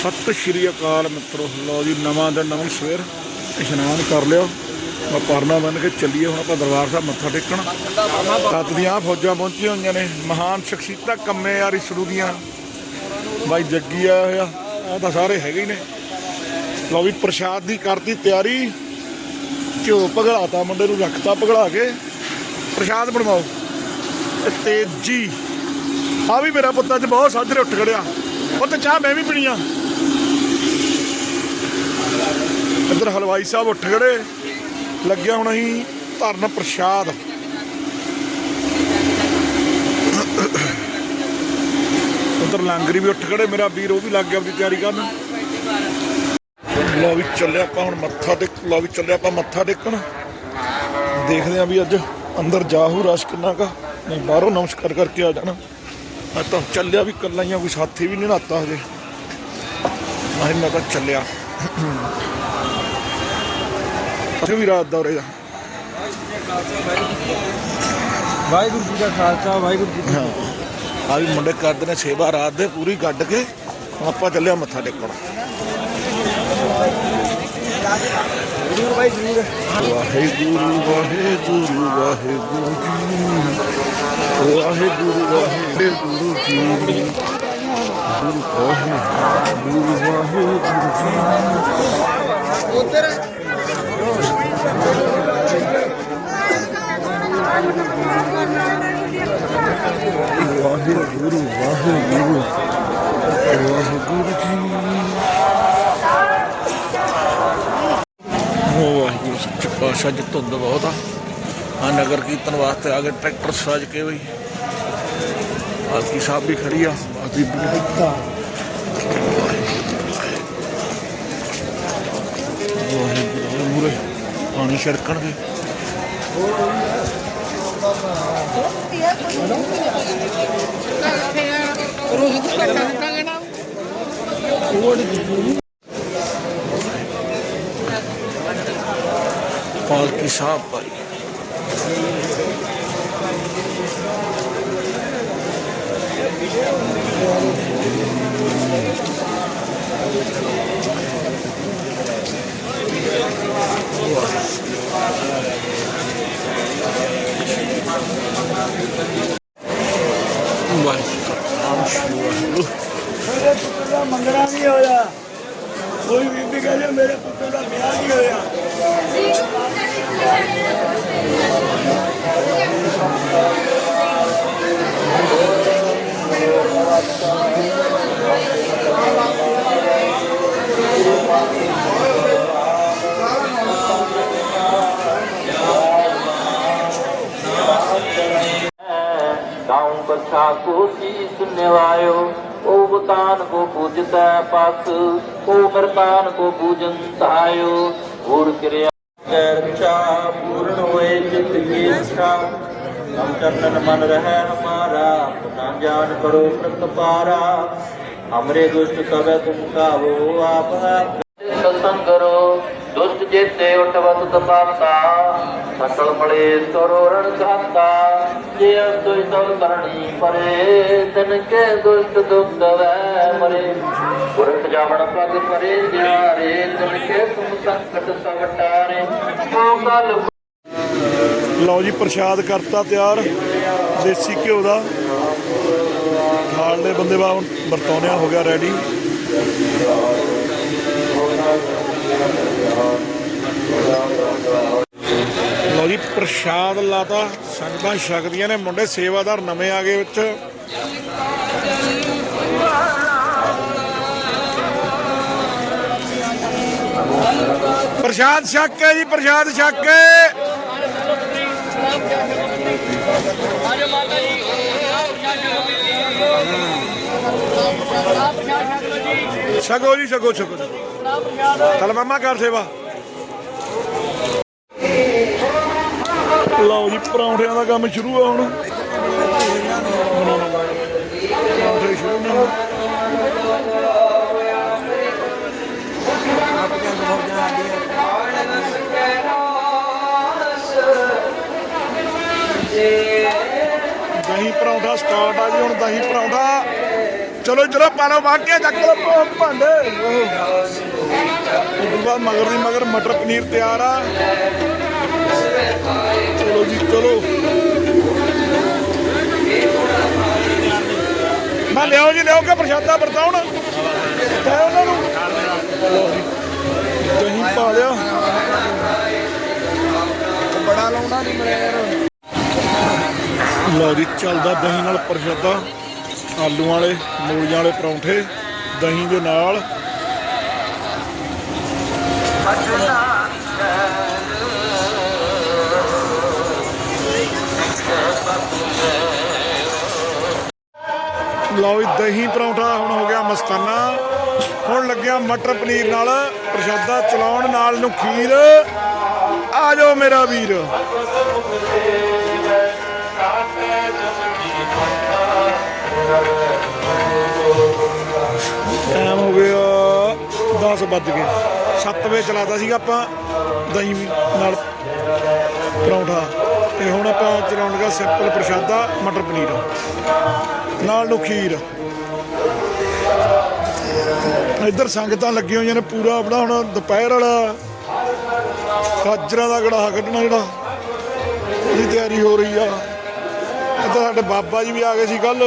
ਸਤਿ ਸ਼੍ਰੀ ਅਕਾਲ ਮਿੱਤਰੋ। ਲਓ ਜੀ, ਨਵਾਂ ਦਿਨ ਨਵੀਂ ਸਵੇਰ। ਇਸ਼ਨਾਨ ਕਰ ਲਿਓ। ਮੈਂ ਪਰਨਾ ਬੰਨ ਕੇ ਚੱਲੀਏ ਹੁਣ ਆਪਾਂ ਦਰਬਾਰ ਸਾਹਿਬ ਮੱਥਾ ਟੇਕਣ। ਰਾਤ ਦੀਆਂ ਫੌਜਾਂ ਪਹੁੰਚੀਆਂ ਹੋਈਆਂ ਨੇ। ਮਹਾਨ ਸ਼ਖਸੀਅਤਾਂ ਕੰਮੇ ਯਾਰੀ ਸ਼ੁਰੂ ਦੀਆਂ। ਬਾਈ ਜੱਗੀ ਆਇਆ ਹੋਇਆ। ਆ ਤਾਂ ਸਾਰੇ ਹੈਗੇ ਹੀ ਨੇ। ਲਓ ਵੀ, ਪ੍ਰਸ਼ਾਦ ਦੀ ਕਰਤੀ ਤਿਆਰੀ। ਘਿਓ ਪਗਲਾਤਾ ਮੁੰਡੇ ਨੂੰ ਰੱਖਤਾ ਪਗਲਾ ਕੇ। ਪ੍ਰਸ਼ਾਦ ਬਣਵਾਓ। ਤੇ ਤੇਜੀ। ਆ ਵੀ ਮੇਰਾ ਪੁੱਤ ਅੱਜ ਬਹੁਤ ਸਾਜਰੇ ਉੱਠ ਖੜਿਆ। ਪੁੱਤ ਚਾਹ ਮੈਂ ਵੀ ਪੀਣੀ ਆ। ਇੱਧਰ ਹਲਵਾਈ ਸਾਹਿਬ ਉੱਠ ਖੜੇ। ਲੱਗਿਆ ਹੁਣ ਅਸੀਂ ਧਰਨ ਪ੍ਰਸ਼ਾਦ। ਉਧਰ ਲਾਂਗਰੀ ਵੀ ਉੱਠ ਖੜੇ, ਮੇਰਾ ਵੀਰ ਉਹ ਵੀ ਲੱਗ ਗਿਆ ਆਪਣੀ ਤਿਆਰੀ ਕਰਨ। ਲਓ ਵੀ ਚੱਲਿਆ ਆਪਾਂ ਹੁਣ ਮੱਥਾ ਟੇਕ, ਲਓ ਵੀ ਚੱਲਿਆ ਆਪਾਂ ਮੱਥਾ ਟੇਕਣ। ਦੇਖਦੇ ਆਂ ਵੀ ਅੱਜ ਅੰਦਰ ਜਾਹੂ ਰਸ਼ ਕਿੰਨਾ ਕਾ ਨਹੀਂ, ਬਾਹਰੋਂ ਨਮਸਕਾਰ ਕਰਕੇ ਆ ਜਾਣਾ। ਮੈਂ ਤਾਂ ਚੱਲਿਆ ਵੀ ਕੱਲਾ ਹੀ ਆ, ਕੋਈ ਸਾਥੀ ਵੀ ਨਹੀਂ ਨਾਤਾ ਹਜੇ। ਮੈਂ ਮੈਂ ਤਾਂ ਚੱਲਿਆ। ਅਸੀਂ ਵੀ ਰਾਤ ਦੌਰੇ ਦਾ ਵਾਹਿਗੁਰੂ ਜੀ ਦਾ ਖਾਲਸਾ ਵਾਹਿਗੁਰੂ ਜੀ ਹਾਂ। ਆ ਵੀ ਮੁੰਡੇ ਕਰਦੇ ਨੇ ਸੇਵਾ ਰਾਤ ਦੇ ਪੂਰੀ ਕੱਢ ਕੇ ਆਪਾਂ ਚੱਲਿਆ ਮੱਥਾ ਟੇਕਣ। ਭਾਈ ਜਰੂਰ। ਵਾਹਿਗੁਰੂ ਵਾਹਿਗੁਰੂ ਵਾਹਿਗੁਰੂ ਜੀ। ਵਾਹਿਗੁਰੂ ਵਾਹਿਗੁਰੂ ਜੀ। ਗੁਰੂ ਵਾਹਿਗੁਰੂ ਵਾਹਿਗੁਰੂ ਜੀ। ਉਧਰ ਵਾਹਿਗੁਰੂ ਵਾਹਿਗੁਰੂ ਵਾਹਿਗੁਰੂ ਜੀ ਵਾਹਿਗੁਰੂ ਸੱਚੇ ਪਾਤਸ਼ਾਹ ਜੀ ਧੁੰਦ ਬਹੁਤ ਆ। ਆ ਨਗਰ ਕੀਰਤਨ ਵਾਸਤੇ ਆ ਗਏ ਟਰੈਕਟਰ ਸਜ ਕੇ ਬਈ। ਆਸੀ ਸਾਹਿਬ ਵੀ ਖੜੀ ਆ। ਆਸੀ ਬਿਲਕੁਲ ਵਾਹਿਗੁਰੂ ਪਾਣੀ ਛੜਕਣਗੇ। ਪਾਲਕੀ ਸਾਹਿਬ ਭਾਈ ਵਾਹਿਗੁਰੂ ਮੇਰੇ ਪੁੱਤ ਦਾ ਮੰਗਣਾ ਨਹੀਂ ਹੋਇਆ ਕੋਈ ਬੀਬੀ ਕਹਿੰਦੇ ਮੇਰੇ ਪੁੱਤ ਦਾ ਵਿਆਹ ਨਹੀਂ ਹੋਇਆ गाँव कच्छा को शीस ਤਾਨ ਕੋ ਪੂਜਤੈ ਪਸ ਕੋ ਮਰਤਾਨ ਕੋ ਪੂਜਨ ਸਹਾਇਓ। ਹੋਰ ਕਿਰਿਆ ਚਰਚਾ ਪੂਰਨ ਹੋਏ ਚਿਤ ਕੀ ਇਛਾ ਹਮ ਚੰਨਨ ਮਨ ਰਹਿ ਹਮਾਰਾ, ਨਾ ਜਾਣ ਕਰੋ ਪ੍ਰਤ ਪਾਰਾ। ਹਮਰੇ ਦੁਸ਼ਟ ਕਵੇ ਤੁਮ ਕਾਵੋ ਆਪ। ਸਤਸੰਗ ਕਰੋ, ਦੁਸ਼ਟ ਜੇਤੇ ਉਠਵਤ ਤਪਾਤਾ सकल मले सरो रण घाता जे दुष्ट करणी परे तन के दुष्ट दुख वै मरे गुरख जावण पग परे जारे तन के तुम संकट सब टारे ओ कल ਲਓ ਜੀ ਪ੍ਰਸ਼ਾਦ ਕਰਤਾ ਤਿਆਰ ਦੇਸੀ ਘਿਓ ਦਾ ਖਾਣ ਦੇ ਬੰਦੇ ਬਾ ਹੁਣ ਵਰਤੌਣਿਆ ਹੋ ਗਿਆ ਰੈਡੀ ਪ੍ਰਸ਼ਾਦ ਲਾਤਾ ਸੰਗਤਾਂ ਛਕਦੀਆਂ ਨੇ। ਮੁੰਡੇ ਸੇਵਾਦਾਰ ਨਵੇਂ ਆ ਗਏ ਵਿੱਚ। ਪ੍ਰਸ਼ਾਦ ਛਕ ਕੇ ਜੀ ਪ੍ਰਸ਼ਾਦ ਛਕ ਕੇ। ਛਕੋ ਜੀ ਛਕੋ ਛਕੋ ਚਲ ਮੰਮਾ ਕਰ ਸੇਵਾ। ਲਓ ਜੀ, ਪਰੌਂਠਿਆਂ ਦਾ ਕੰਮ ਸ਼ੁਰੂ ਆ ਹੁਣ। ਪਰੌਂਠੇ ਸ਼ੁਰੂ ਨੇ। ਦਹੀਂ ਪਰੌਂਠਾ ਸਟਾਰਟ ਆ ਜੀ ਹੁਣ, ਦਹੀਂ ਪਰੌਂਠਾ। ਚਲੋ ਚਲੋ, ਪਾਲੋ ਵਾਕਿਆ ਚੱਕ ਲੋ ਭਾਂਡੇ। ਉਹ ਬਾਅਦ ਮਗਰ ਦੀ ਮਗਰ ਮਟਰ ਪਨੀਰ ਤਿਆਰ ਆ। ਚਲੋ ਜੀ ਚਲੋ। ਮੈਂ ਲਿਆਓ ਜੀ ਲਿਆਓ ਕਿ ਪ੍ਰਸ਼ਾਦਾ ਵਰਤਾਉਣ? ਕਹਿ ਉਹਨਾਂ ਨੂੰ ਲਓ ਜੀ ਪਾ ਲਿਆ। ਬੜਾ ਲਾਉਣਾ ਨਹੀਂ ਮਿਲਿਆ ਯਾਰ ਲਓ ਜੀ ਚੱਲਦਾ ਦਹੀਂ ਨਾਲ ਪ੍ਰਸ਼ਾਦਾ। ਆਲੂਆਂ ਵਾਲੇ ਮੂਲੀਆਂ ਵਾਲੇ ਪਰੌਂਠੇ ਦਹੀਂ ਦੇ ਨਾਲ। ਲਓ ਜੀ, ਦਹੀਂ ਪਰੌਂਠਾ ਹੁਣ ਹੋ ਗਿਆ ਮਸਤਾਨਾ। ਹੁਣ ਲੱਗਿਆ ਮਟਰ ਪਨੀਰ ਨਾਲ ਪ੍ਰਸ਼ਾਦਾ ਚਲਾਉਣ ਨਾਲ ਨੂੰ ਖੀਰ। ਆ ਜਾਓ ਮੇਰਾ ਵੀਰ। ਟਾਈਮ ਹੋ ਗਿਆ 10 ਵੱਜ ਗਏ। 7 ਵਜੇ ਚਲਾਤਾ ਸੀਗਾ ਆਪਾਂ ਦਹੀਂ ਨਾਲ ਪਰੌਂਠਾ। ਤੇ ਹੁਣ ਆਪਾਂ ਚਲਾਉਣ ਲੱਗਾ ਸਿੰਪਲ ਪ੍ਰਸ਼ਾਦਾ ਮਟਰ ਪਨੀਰ। ਨਾਲ ਨੂੰ ਖੀਰ। ਇੱਧਰ ਸੰਗਤਾਂ ਲੱਗੀਆਂ ਹੋਈਆਂ ਨੇ, ਪੂਰਾ ਆਪਣਾ ਹੁਣ ਦੁਪਹਿਰ ਵਾਲਾ। ਗਾਜਰਾਂ ਦਾ ਗੜਾਹ ਕੱਢਣਾ ਜਿਹੜਾ, ਉਹਦੀ ਤਿਆਰੀ ਹੋ ਰਹੀ ਆ। ਇੱਧਰ ਸਾਡੇ ਬਾਬਾ ਜੀ ਵੀ ਆ ਗਏ ਸੀ ਕੱਲ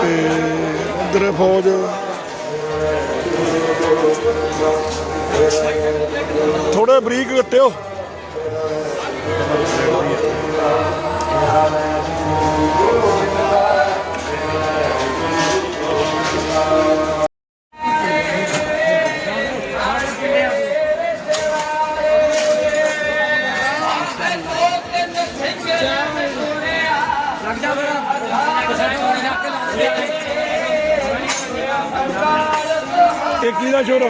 ਤੇ ਇੱਧਰ ਫੌਜ। ਥੋੜੇ ਬਰੀਕ ਕੱਟਿਓ। ਇਹ ਕੀ ਦਾ ਸ਼ੋਰ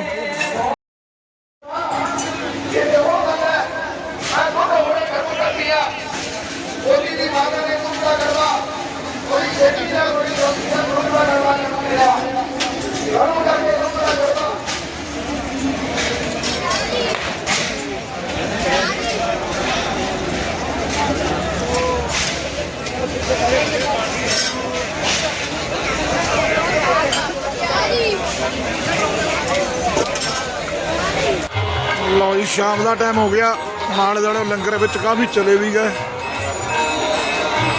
ਲਓ ਜੀ ਸ਼ਾਮ ਦਾ ਟਾਈਮ ਹੋ ਗਿਆ। ਮਾਲ ਦਾਣੇ ਲੰਗਰ ਵਿੱਚ ਕਾਫੀ ਚਲੇ ਵੀ ਗਏ।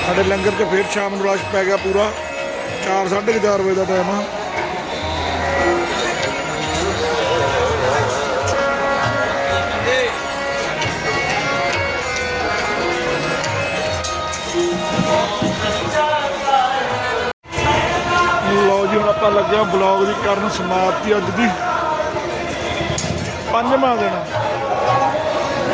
ਸਾਡੇ ਲੰਗਰ 'ਚ ਫੇਰ ਸ਼ਾਮ ਨੂੰ ਰਸ਼ ਪੈ ਗਿਆ ਪੂਰਾ। 4 4:30 ਵਜੇ ਦਾ ਟਾਈਮ ਆ। ਲਓ ਜੀ, ਹੁਣ ਆਪਾਂ ਲੱਗਿਆ ਬਲੌਗ ਦੀ ਕਰਨ ਸਮਾਪਤੀ ਅੱਜ ਦੀ। ਪੰਜਵਾਂ ਦਿਨ